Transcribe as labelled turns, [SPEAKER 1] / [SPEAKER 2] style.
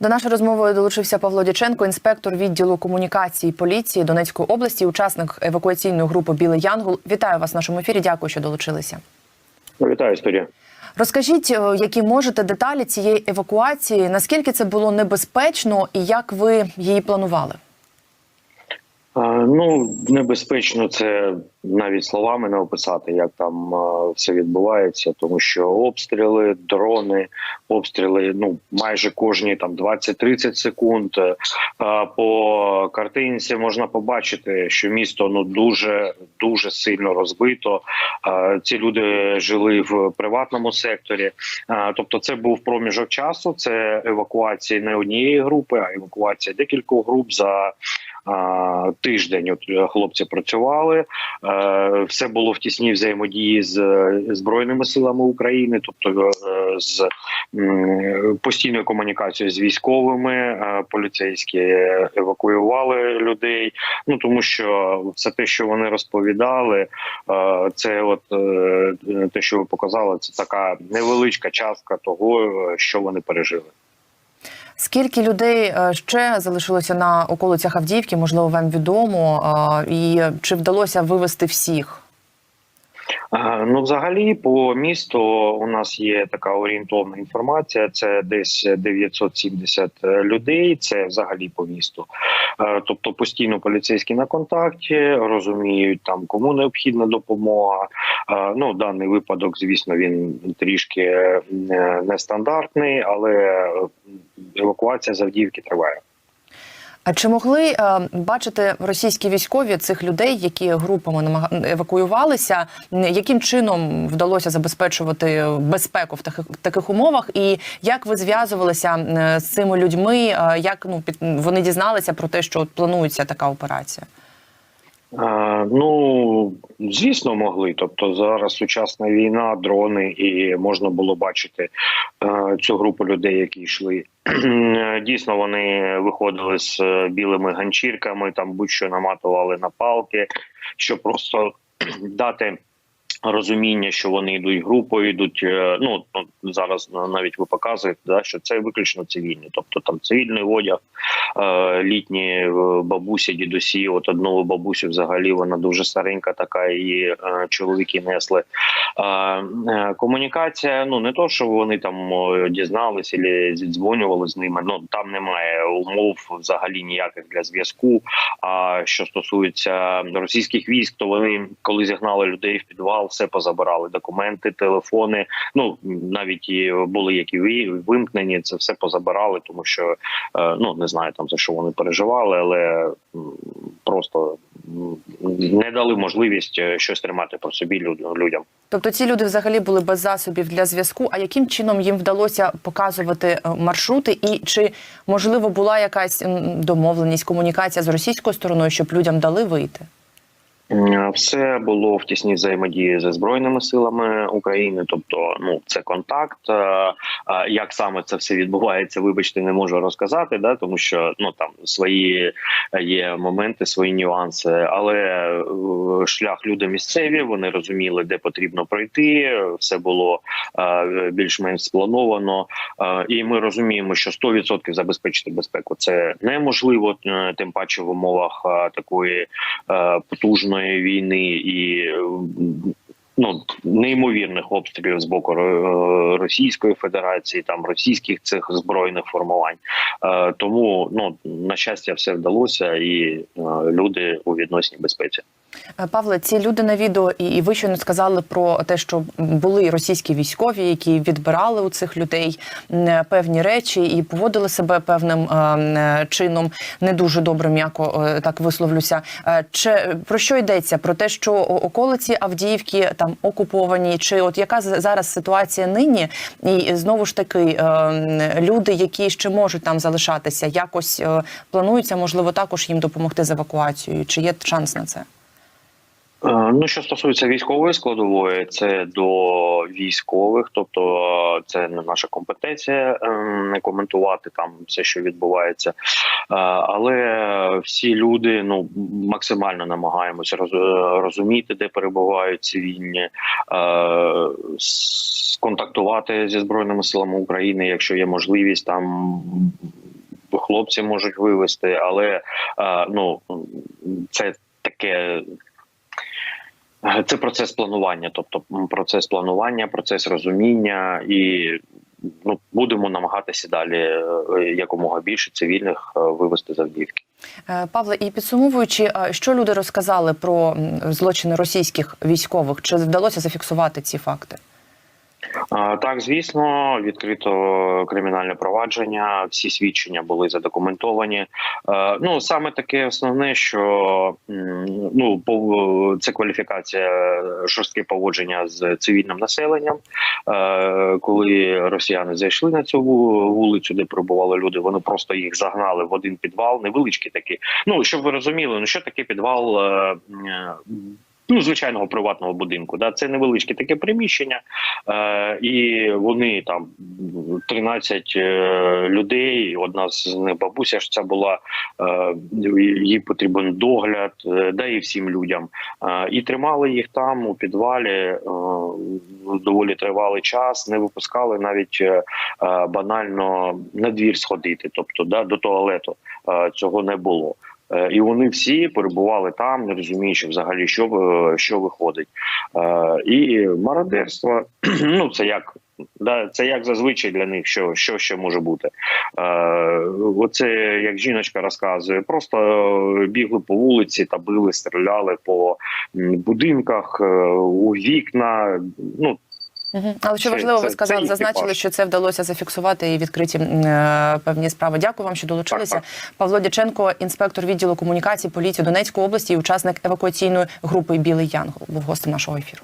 [SPEAKER 1] До нашої розмови долучився Павло Дяченко, інспектор відділу комунікації поліції Донецької області, учасник евакуаційної групи Білий Янгол. Вітаю вас в нашому ефірі. Дякую, що долучилися.
[SPEAKER 2] Вітаю студія.
[SPEAKER 1] Розкажіть, е, які можете деталі цієї евакуації, наскільки це було небезпечно і як ви її планували?
[SPEAKER 2] А, Ну небезпечно це навіть словами не описати, як там все відбувається, тому що обстріли, дрони, обстріли. Ну майже кожні там 20-30 секунд. По картинці можна побачити, що місто ну дуже дуже сильно розбито. Ці люди жили в приватному секторі. Тобто, це був проміжок часу. Це евакуація не однієї групи, а евакуація декількох груп за. Тиждень от хлопці працювали, Е, все було в тісній взаємодії з е, збройними силами України, тобто е, з постійною комунікацією з військовими. Е, Поліцейські евакуювали людей. Ну тому що все те, що вони розповідали, е, це от е, те, що ви показали, це така невеличка частка того, е, що вони пережили.
[SPEAKER 1] Скільки людей е, ще залишилося на околицях Авдіївки? Можливо, вам відомо, е, і чи вдалося вивести всіх?
[SPEAKER 2] Ну, взагалі, по місту у нас є така орієнтовна інформація. Це десь 970 людей. Це взагалі по місту. Е, Тобто постійно поліцейські на контакті, розуміють там кому необхідна допомога. Е, Ну, даний випадок, звісно, він трішки е, нестандартний, але евакуація з Авдіївки триває.
[SPEAKER 1] А чи могли е, бачити російські військові цих людей, які групами евакуювалися? Яким чином вдалося забезпечувати безпеку в таких таких умовах? І як ви зв'язувалися з цими людьми? Е, Як ну під вони дізналися про те, що планується така операція?
[SPEAKER 2] Ну звісно, могли. Тобто зараз сучасна війна, дрони, і можна було бачити е, цю групу людей, які йшли. Дійсно, вони виходили з е, білими ганчірками, там будь-що наматували на палки, щоб просто дати. Розуміння, що вони йдуть групою, йдуть. е, Ну зараз навіть ви показуєте, да, що це виключно цивільні, тобто там цивільний одяг, е, літні е, бабусі, дідусі. От одну бабусю взагалі вона дуже старенька, така її чоловіки несли. Комунікація. Ну не то, що вони там дізналися і зідзвонювали з ними. Ну там немає умов взагалі ніяких для зв'язку. А що стосується російських військ, то вони коли зігнали людей в підвал, все позабирали документи, телефони. Ну навіть і були які ви- вимкнені, це все позабирали, тому що е, ну не знаю там за що вони переживали, але просто не дали можливість е, щось тримати про собі люд- людям.
[SPEAKER 1] Тобто ці люди взагалі були без засобів для зв'язку. А яким чином їм вдалося показувати е, маршрути? І чи можливо була якась домовленість, комунікація з російською стороною, щоб людям дали вийти?
[SPEAKER 2] М, Все було в тісній взаємодії зі збройними силами України, тобто, ну це контакт. Е, е, Як саме це все відбувається, вибачте, не можу розказати, да тому що ну там свої є моменти, свої нюанси, але е, шлях люди місцеві. Вони розуміли, де потрібно пройти. Все було е, більш-менш сплановано, Е, і ми розуміємо, що 100% забезпечити безпеку це неможливо, е, тим паче в умовах е, такої е, потужної війни і е, ну неймовірних обстрілів з боку Російської Федерації, там російських цих збройних формувань. Е, Тому ну на щастя, все вдалося, і е, люди у відносній безпеці.
[SPEAKER 1] Е, Павле, ці люди на відео, і, і ви щойно сказали про те, що були російські військові, які відбирали у цих людей певні речі і поводили себе певним е, чином не дуже добре, м'яко е, так висловлюся. Е, Чи про що йдеться? Про те, що околиці Авдіївки там окуповані, чи от яка зараз ситуація нині? І знову ж таки, е, люди, які ще можуть там залишатися, якось е, планується, можливо, також їм допомогти з евакуацією. Чи є шанс на це?
[SPEAKER 2] Е, Ну, що стосується військової складової, це до військових, тобто е, це не наша компетенція е, не коментувати там все, що відбувається. Е, Але всі люди ну максимально намагаємося роз- розуміти, де перебувають цивільні, е, с- контактувати зі збройними силами України, якщо є можливість там хлопці можуть вивезти, але ну це таке. Е, Це процес планування, тобто процес планування, процес розуміння, і ну будемо намагатися далі е, якомога більше цивільних е, вивести з Авдіївки.
[SPEAKER 1] Павле, і підсумовуючи, що люди розказали про злочини російських військових, чи вдалося зафіксувати ці факти?
[SPEAKER 2] Так, звісно, відкрито кримінальне провадження. Всі свідчення були задокументовані. Е, Ну саме таке основне, що ну це кваліфікація жорстке поводження з цивільним населенням. Е, Коли росіяни зайшли на цю ву- вулицю, де перебували люди, вони просто їх загнали в один підвал, невеличкий такий. Ну щоб ви розуміли, ну що таке підвал. Ну, звичайного приватного будинку, да, це невеличке таке приміщення, е, і вони там 13 е, людей. Одна з них бабуся ж ця була, е, їй потрібен догляд, е, да і всім людям. Е, і тримали їх там у підвалі е, доволі тривалий час. Не випускали навіть е, е, банально на двір сходити, тобто да, до туалету е, цього не було. Е, І вони всі перебували там, не розуміючи взагалі, що що виходить. Е, І мародерство, ну це як. Це як зазвичай для них, що, що ще може бути. Е, оце як жіночка розказує, просто е, бігли по вулиці та били, стріляли по будинках, е, у вікна. Ну
[SPEAKER 1] Угу. Але що важливо,
[SPEAKER 2] це-
[SPEAKER 1] ви сказали, зазначили, що це вдалося зафіксувати і відкриті е, певні справи. Дякую вам, що долучилися.
[SPEAKER 2] Так,
[SPEAKER 1] Павло Дяченко, інспектор відділу комунікації поліції Донецької області і учасник евакуаційної групи Білий Янгол, був гостем нашого ефіру.